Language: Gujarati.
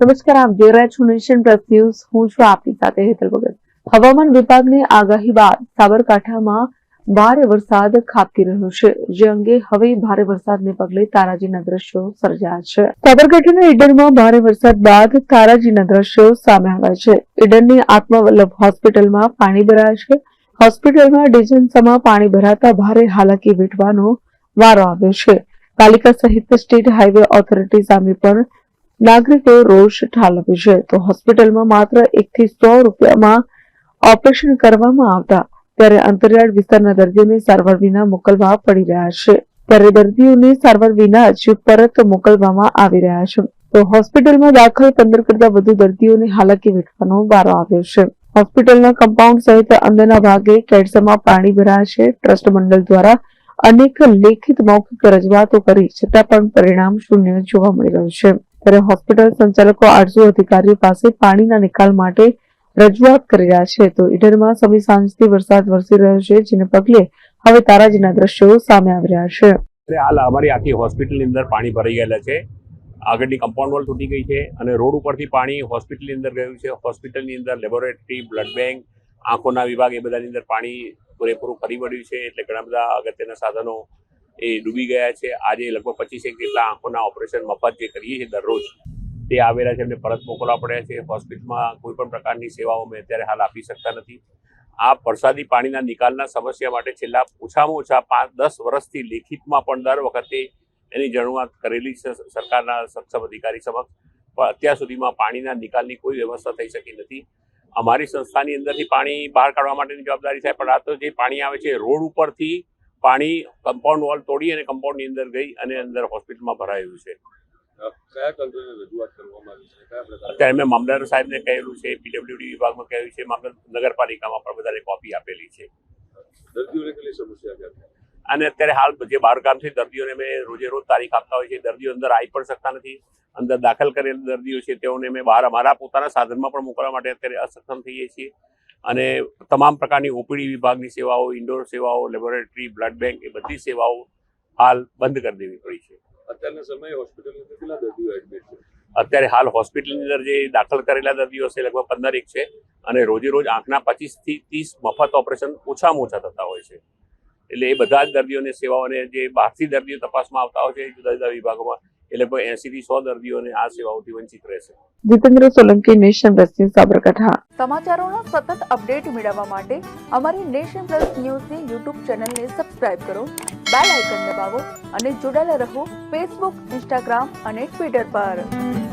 નમસ્કાર, આપ જોઈ રહ્યા છો નેશન પ્લસ ન્યૂઝ. હું છું આપની સાથે હેતલ ભગત. હવામાન વિભાગની આગાહી બાદ સાબરકાંઠામાં ભારે વરસાદ ખાબકી રહ્યો છે. જે અંગે હવે ભારે વરસાદને પગલે તારાજીના દ્રશ્યો સર્જાયા છે. સાબરકાંઠાના ઈડરમાં ભારે વરસાદ બાદ તારાજીના દ્રશ્યો સામે આવ્યા છે. ઈડરની આત્મવલ્લભ હોસ્પિટલમાં પાણી ભરાયા છે. હોસ્પિટલમાં ડિજન્સમાં પાણી ભરાતા ભારે હાલાકી વેઠવાનો વારો આવ્યો છે. પાલિકા સહિત સ્ટેટ હાઈવે ઓથોરિટી સામે પણ નાગરિકોએ રોષ ઠાલવે છે. તો હોસ્પિટલમાં માત્ર એકથી સો રૂપિયામાં ઓપરેશન કરવામાં આવતા ત્યારે અંતરિયાળ વિસ્તારના દર્દીઓને સારવાર વિના મોકલવા પડી રહ્યા છે. ત્યારે દર્દીઓને સારવાર વિના જ પરત મોકલવામાં આવી રહ્યા છે. તો હોસ્પિટલમાં દાખલ પંદર કરતા વધુ દર્દીઓને હાલાકી વેઠવાનો વારો આવ્યો છે. હોસ્પિટલના કમ્પાઉન્ડ સહિત અંદરના ભાગે કેડસમાં પાણી ભરાયા છે. ટ્રસ્ટ મંડળ દ્વારા અનેક લેખિત મૌખિક રજૂઆતો કરી છતાં પણ પરિણામ શૂન્ય જોવા મળી રહ્યું છે. ત્યારે હોસ્પિટલ સંચાલકો આરજુ અધિકારીઓ પાસે પાણીના નિકાલ માટે રજૂઆત કરી રહ્યા છે. તો ઈડરમાં સમી સાંજથી વરસાદ વરસી રહ્યો છે, જેને પગલે હવે તારાજીના દ્રશ્યો સામે આવી રહ્યા છે. હાલ અમારી આખી હોસ્પિટલની અંદર પાણી ભરાઈ ગયેલા છે. આગળની કમ્પાઉન્ડ વોલ તૂટી ગઈ છે અને રોડ ઉપરથી પાણી હોસ્પિટલની અંદર ગયું છે. હોસ્પિટલની અંદર લેબોરેટરી બ્લડ બેંક આંખોના વિભાગ એ બધાની અંદર પાણી પૂરેપૂરું ફરી વળ્યું છે. એટલે ઘણા બધા અગત્યના સાધનો એ ડૂબી ગયા છે. આજે લગભગ પચીસેક જેટલા આંખોના ઓપરેશન મફત જે કરીએ છીએ દરરોજ, તે આવેલા છે. એમને પરત મોકલવા પડ્યા છે. હોસ્પિટલમાં કોઈ પણ પ્રકારની સેવાઓ અમે અત્યારે હાલ આપી શકતા નથી. આ વરસાદી પાણીના નિકાલના સમસ્યા માટે છેલ્લા ઓછામાં ઓછા પાંચ, દસ વર્ષથી લેખિતમાં પણ દર વખતે એની રજૂઆત કરેલી છે સરકારના સક્ષમ અધિકારી સમક્ષ. પણ અત્યાર સુધીમાં પાણીના નિકાલની કોઈ વ્યવસ્થા થઈ શકી નથી. અમારી સંસ્થાની અંદરથી પાણી બહાર કાઢવા માટેની જવાબદારી થાય, પણ આ તો જે પાણી આવે છે, રોડ ઉપરથી પાણી કમ્પાઉન્ડ વોલ તોડી અને કમ્પાઉન્ડની અંદર ગઈ અને અંદર હોસ્પિટલમાં ભરાયું છે. અત્યારે મેં મામલતદાર સાહેબને કહેલું છે પીડબ્લ્યુડી વિભાગમાં કહ્યું છે મામલત નગરપાલિકામાં પણ બધાને કોપી આપેલી છે. દર્દીઓને કેટલી સમસ્યા છે? અને અત્યારે હાલ જે બહારગામથી દર્દીઓને મેં રોજે રોજ તારીખ આપતા હોય છે દર્દીઓ અંદર આવી પણ શકતા નથી. અંદર દાખલ કરેલ દર્દીઓ છે તેઓને અમે બહાર અમારા પોતાના સાધનમાં પણ મોકલવા માટે અત્યારે અસક્ષમ થઈએ છીએ. અને તમામ પ્રકારની ઓપીડી વિભાગની સેવાઓ ઇન્ડોર સેવાઓ લેબોરેટરી બ્લડ બેંક એ બધી સેવાઓ હાલ બંધ કરી દેવી પડી છે. અત્યારના સમયે હોસ્પિટલની કેટલા દર્દીઓ એડમિટ છે? અત્યારે હાલ હોસ્પિટલની અંદર જે દાખલ કરેલા દર્દીઓ છે લગભગ પંદર એક છે. અને રોજે રોજ આંખના પચીસથી ત્રીસ મફત ઓપરેશન ઓછામાં ઓછા થતા હોય છે. એટલે એ બધા જ દર્દીઓને સેવાઓને જે બહારથી દર્દીઓ તપાસમાં આવતા હોય છે જુદા જુદા વિભાગોમાં એ લગભગ એસી થી સો દર્દીઓને આ સેવાઓથી વંચિત રહેશે. Jitendra Solanki nation plus news Sabarkantha. સમાચારોનો સતત અપડેટ મેળવવા માટે અમારી નેશન પ્લસ ન્યૂઝની યુટ્યુબ ચેનલને સબસ્ક્રાઇબ કરો બેલ આઇકન દબાવો અને જોડાયેલા રહો ફેસબુક ઇન્સ્ટાગ્રામ અને ટ્વિટર પર.